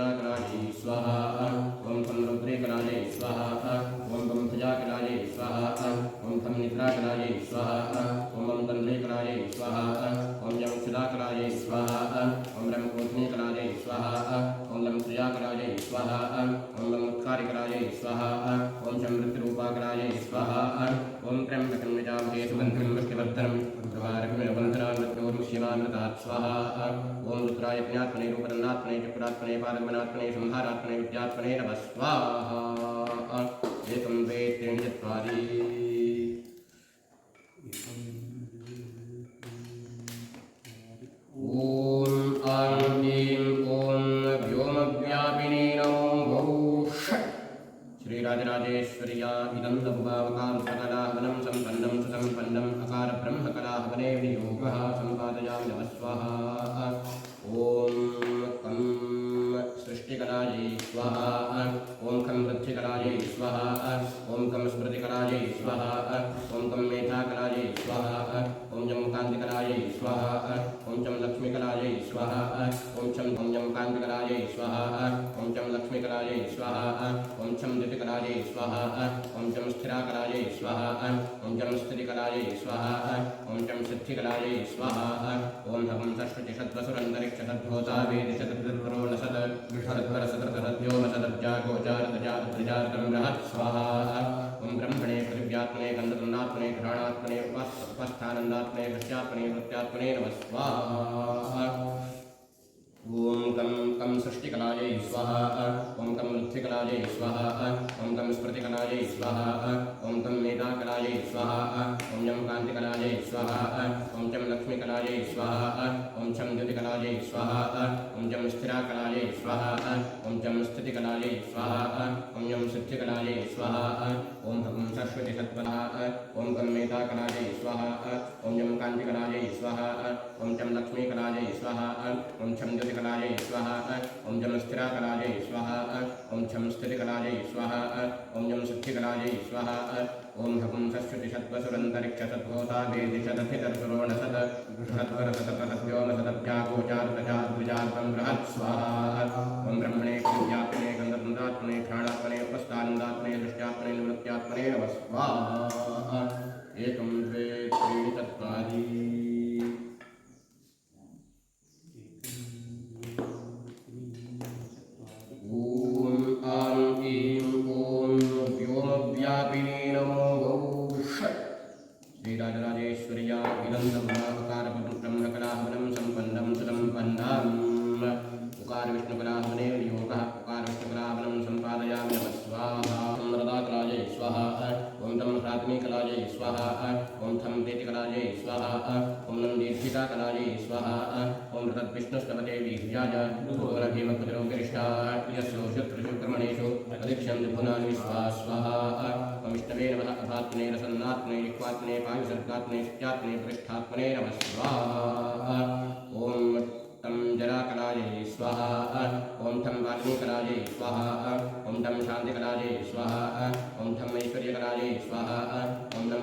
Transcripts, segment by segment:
कृष्णाकरायै स्वाहा ॐ तं रुद्रेकरायै स्वाहा ॐ तं भुजाकरायै स्वाहा ॐ तं निद्राकरायै स्वाहा ॐ तं तन्त्रेकरायै स्वाहा ॐ यं क्षुदाकरायै स्वाहा ॐ रं कोष्णीकरायै स्वाहा ॐ लं प्रियाकरायै स्वाहा ॐ लं उत्कारिकरायै स्वाहा ॐ चं मृत्युरूपाकरायै स्वाहा ॐ त्र्यम्बकं विजामहे सुगन्धिं वृष्टिवर्धनं प्रभारकमिवन्धनान्नोर्मुष्यमानृतात् स्वाहा ओम रुद्राय ज्ञात्मने रूपदन्नात्मने चक्रात्मने पादगमनात्मने संहारात्मने विद्यात्मने नमः। स्वाहा। एकं द्वे त्रीणि चत्वारि स्वाहा ॐ चं लक्ष्मीकलायै स्वाहा ॐ चं द्युतिकलायै स्वाहा ॐ चं स्थिराकलायै स्वाहा ॐ चं स्थितिकलायै स्वाहा ॐ चं सिद्धिकलायै स्वाहा ॐ हवं सश्रुति सद्वसुरन्तरिक्ष सद्भूता वेदि सदद्वरो न सद विषदद्वर सदर्तद्योम सदर्जागोचारदजातजातं स्वाहा ॐ ब्रह्मणे पृथिव्यात्मने गन्धतन्नात्मने उपस्थानन्दात्मने वृत्त्यात्मने नमः स्वाहा। ॐ कं कं सृष्टिकलायै स्वाहा ॐ कं वृद्धिकलायै स्वाहा ॐ कं स्मृतिकलायै स्वाहा ॐ कं मेधाकलायै स्वाहा ॐ यं कान्तिकलायै स्वाहा ॐ चं लक्ष्मीकलायै स्वाहा ॐ चं द्युतिकलायै स्वाहा ॐ चं स्थिराकलायै स्वाहा ॐ चं स्थितिकलायै स्वाहा ॐ यं सिद्धिकलायै स्वाहा ॐ हं सरस्वती सत्त्वः ॐ कं मेधाकलायै स्वाहा ॐ यं कान्तिकलायै स्वाहा ॐ चं लक्ष्मीकलायै स्वाहा ॐ चं द्युतिकलायै स्वाहा ॐ चं स्थिराकलायै स्वाहा ॐ चं स्थितिकलायै स्वाहा ॐ चं सिद्धिकलायै स्वाहा ॐ हं सश्रुति सत्त्वसुरन्तरिक्ष सद्भूता वेदि सदधितर्सुरो न सद सत्वर सततसद्योम सदभ्यागोचारतजाद्विजातं बृहत् स्वाहा ॐ ब्रह्मणे व्यापिने गन्धनन्दात्मने घ्राणात्मने उपस्थानन्दात्मने दृष्ट्यात्मने निवृत्त्यात्मने नमः एकं द्वे त्रीणि चत्वारि वीर्याय भूरभीमकुजरो गिरिष्ठा यस्योषुत्रुषुक्रमणेषु अदिक्ष्यन्ति भुनानि विश्वा स्वाहा नमः स्वाहा। ॐ तं जराकलायै स्वाहा। ॐ तं वाल्मीकलायै स्वाहा। ॐ तं शान्तिकलायै स्वाहा। ॐ तं ऐश्वर्यकलायै स्वाहा। ॐ तं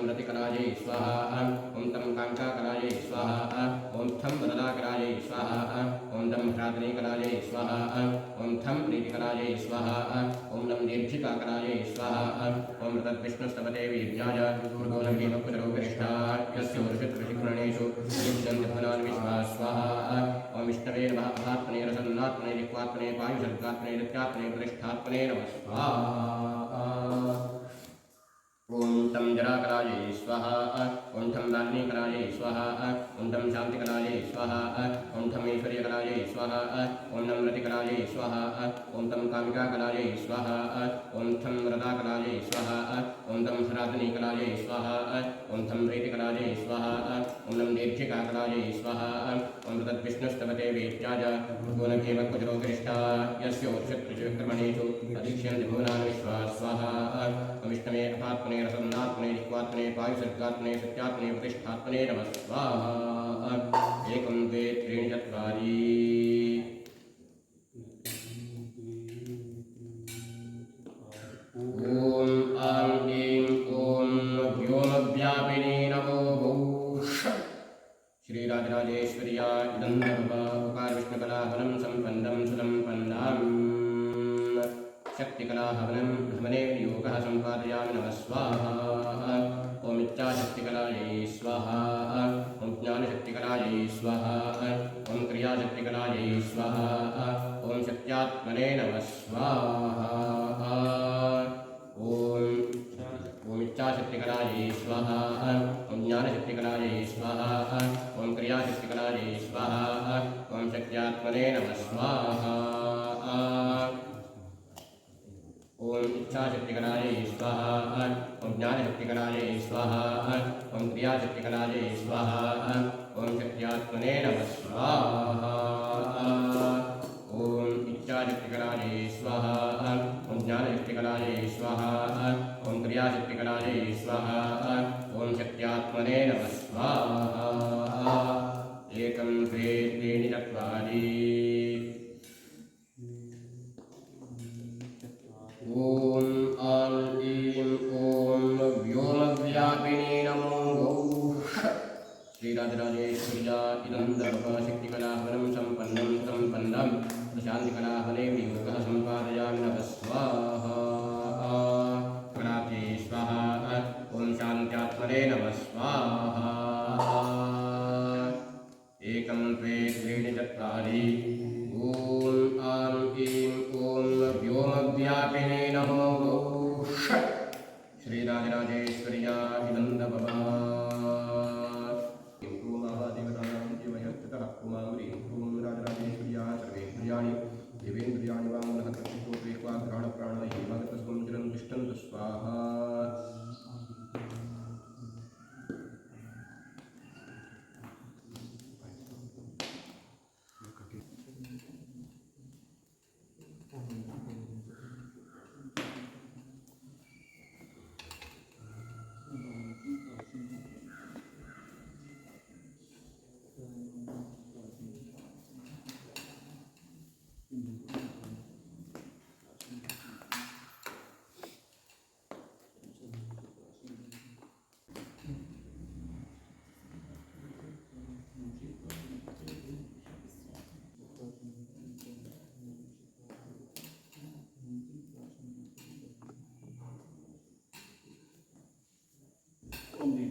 स्वाहा ॐ तं काङ्काकलायै स्वाहा ॐ तं वदनाकलायै स्वाहा ॐ तं भ्रातनीकलायै स्वाहा ॐ तं प्रीतिकलायै स्वाहा ॐ नं दीर्घिकाकलायै स्वाहा ॐ तद्विष्णुस्तवते वीर्याय गुरुगोलभीमकुजरोपरिष्ठा यस्य वर्षत्रिशिखरणेषु युज्यन्ति विश्वा स्वाहा ॐ नमः अभात्मने रसन्नात्मने नित्यात्मने प्रतिष्ठात्मने नमः स्वाहा। ॐ तं स्वाहा ॐ तं दान्नीकरायै स्वाहा ॐ तं शान्तिकरायै स्वाहा ॐ तं ऐश्वर्यकरायै स्वाहा ॐ नं रतिकरायै स्वाहा ॐ तं कामिकाकलायै स्वाहा ॐ तं वरदाकलायै स्वाहा ॐ तं हराधनीकलायै स्वाहा ॐ तं प्रीतिकलायै स्वाहा ॐ नं दीर्घिकाकलायै स्वाहा ॐ तद्विष्णुस्तवते अधीक्ष्यन्ति भुवनानि विश्वा स्वाहा विष्णवे आत्मने रसन्नात्मने जिह्वात्मने वायुसर्गात्मने सत्यात्मने प्रतिष्ठात्मने नमः स्वाहा एकं द्वे त्रीणि चत्वारि। ॐ ॐ नमो भूष। श्रीराजराजेश्वर्या सम्पन्नं ॐ नमः स्वाहा। ॐ इच्छाशक्तिकलायै स्वाहा। ॐ ज्ञानशक्तिकलायै स्वाहा। ॐ क्रियाशक्तिकलायै स्वाहा ॐ शक्त्यात्मने नमः स्वाहा। ॐ ॐ इच्छाशक्तिकलायै स्वाहा। ॐ ज्ञानशक्तिकलायै स्वाहा। ॐ क्रियाशक्तिकलायै स्वाहा ॐ शक्त्यात्मने नमः स्वाहा ओम इच्छाशक्तिगणाय स्वाहा ओम ज्ञानशक्तिगणाय स्वाहा ओम क्रियाशक्तिगणाय स्वाहा ओम शक्त्यात्मने नमः स्वाहा ओम इच्छाशक्तिगणाय स्वाहा ओम ज्ञानशक्तिगणाय स्वाहा ओम क्रियाशक्तिगणाय स्वाहा ओम शक्त्यात्मने नमः स्वाहा प्राणी Only.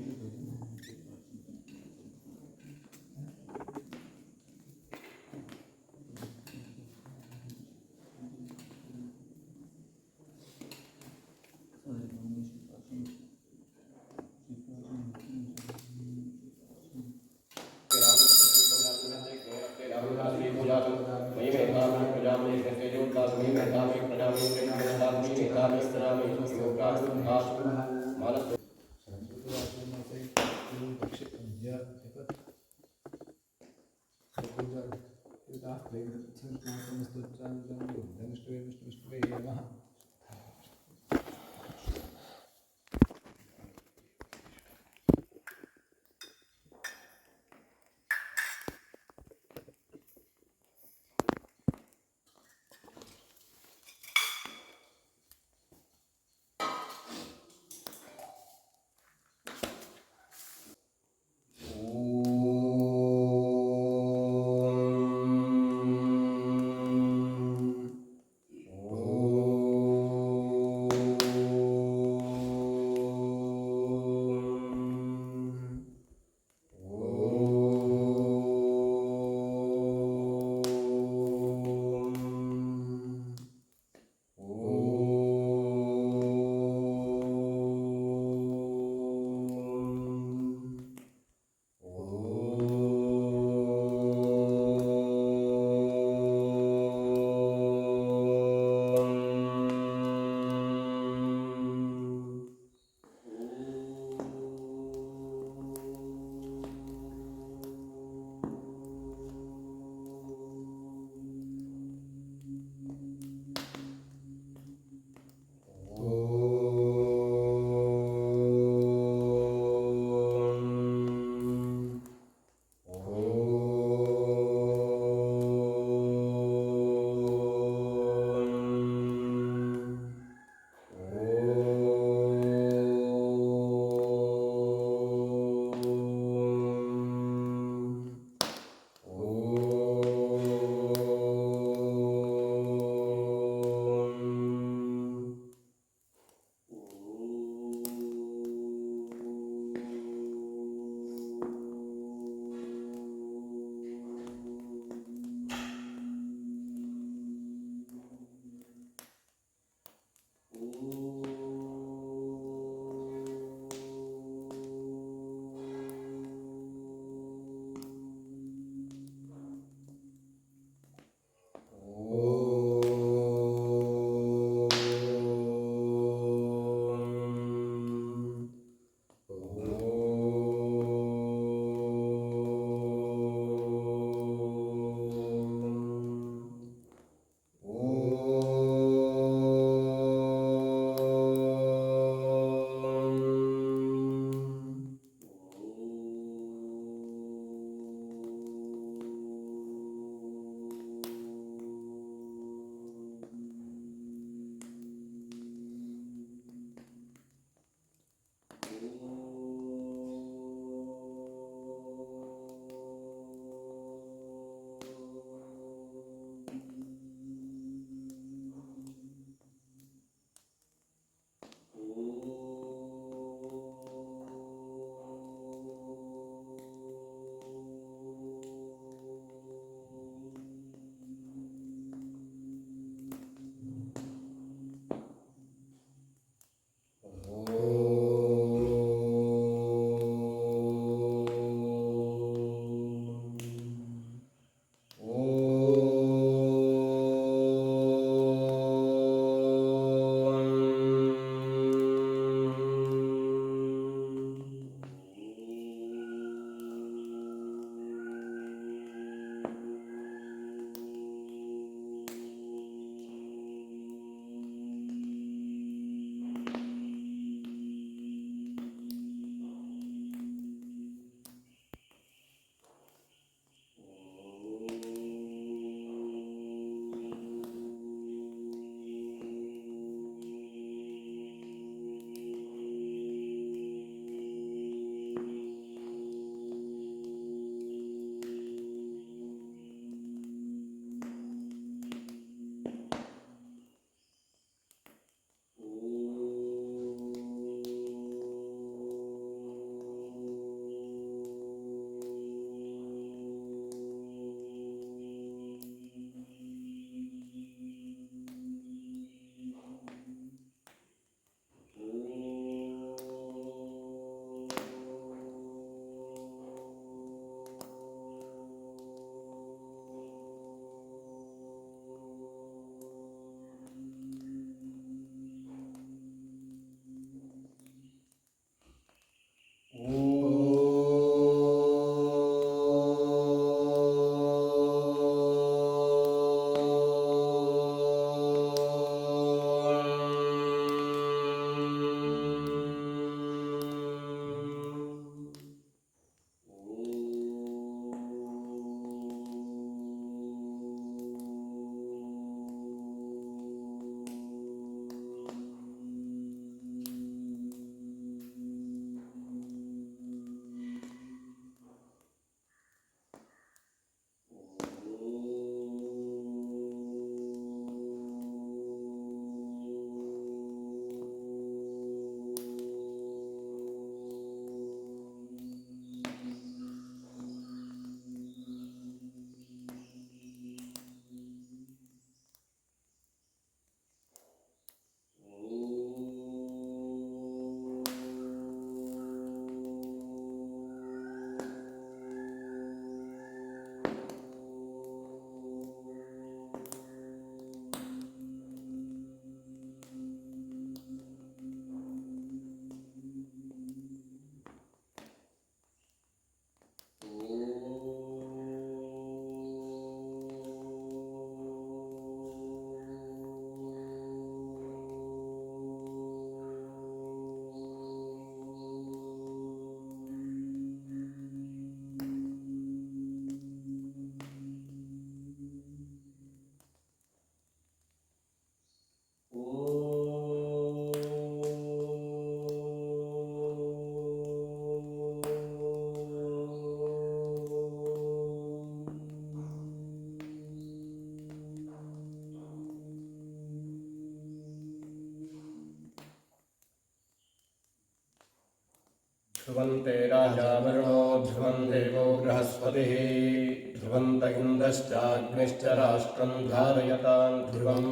इन्द्रश्चाग्निश्च राष्ट्रं धारयतां ध्रुवं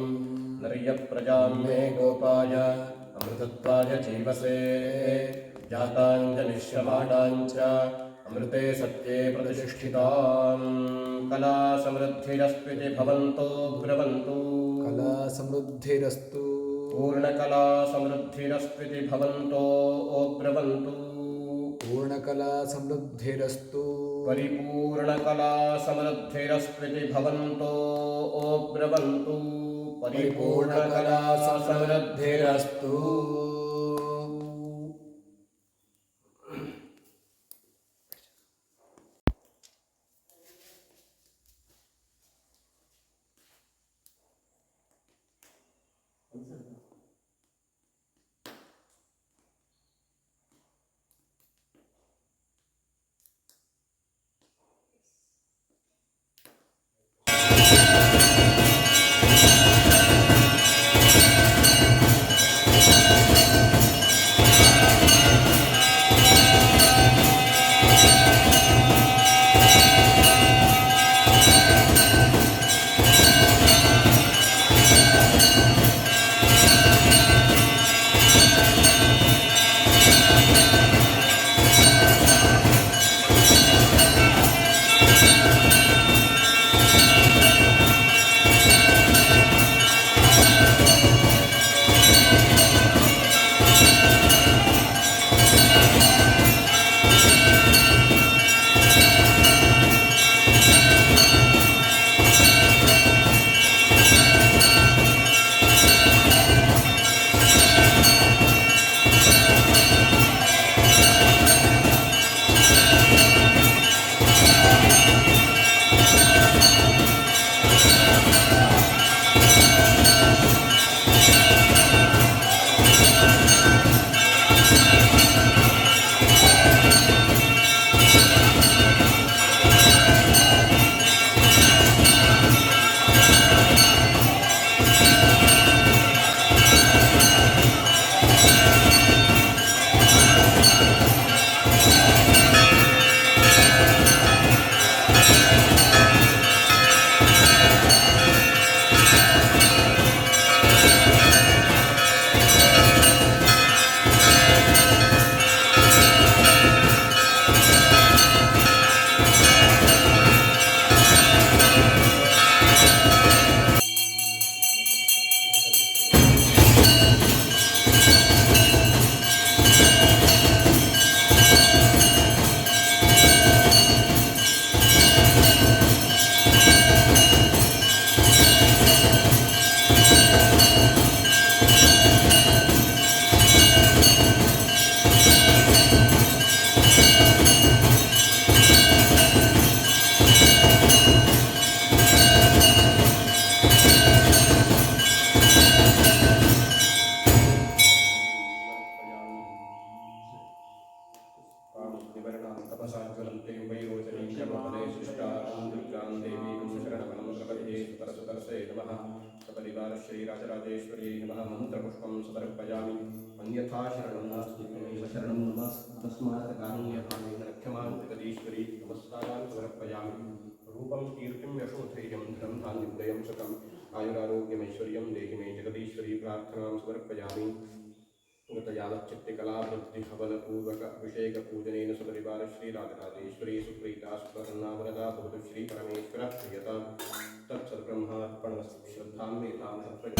नर्यप्रजां मे गोपाय अमृतत्वाय जीवसे जाताञ्जनिष्यमाणाञ्च अमृते सत्ये प्रतिष्ठिताम् कला समृद्धिरस्त्विति भवन्तो ब्रवन्तु कला समृद्धिरस्तु पूर्णकला समृद्धिरस्त्विति भवन्तो ओब्रवन्तु। पूर्णकला समृद्धिरस्तु परिपूर्णकला समृद्धिरस्त्विति भवन्तो परिपूर्णकला समृद्धिरस्तु तपसाज्वलन्ते वैरोचनीं दुर्गां देवीं शरणवनं प्रपद्ये सुतरसुतरसे नमः। सपरिवारश्रीराजराजेश्वर्यै नमः। मन्त्रपुष्पं समर्पयामि अन्यथा शरणं नास्ति शरणं मम तस्मात् कारुण्यभावेन रक्षमां जगदीश्वरी नमस्कारान् समर्पयामि। रूपं कीर्तिं यशोधैर्यं धनं धान्योदयं सुखम्। आयुरारोग्यमैश्वर्यं देहि मे जगदीश्वरी प्रार्थनां समर्पयामि। गतयावच्चित्तिकलावृत्तिहवलपूर्वक अभिषेकपूजनेन सपरिवार श्रीराजराजेश्वरी सुप्रीता सुवर्णावरदा भवतु श्रीपरमेश्वरः प्रियतां तत्सद्ब्रह्मार्पणमस्तु श्रद्धां मेतां सत्त्वं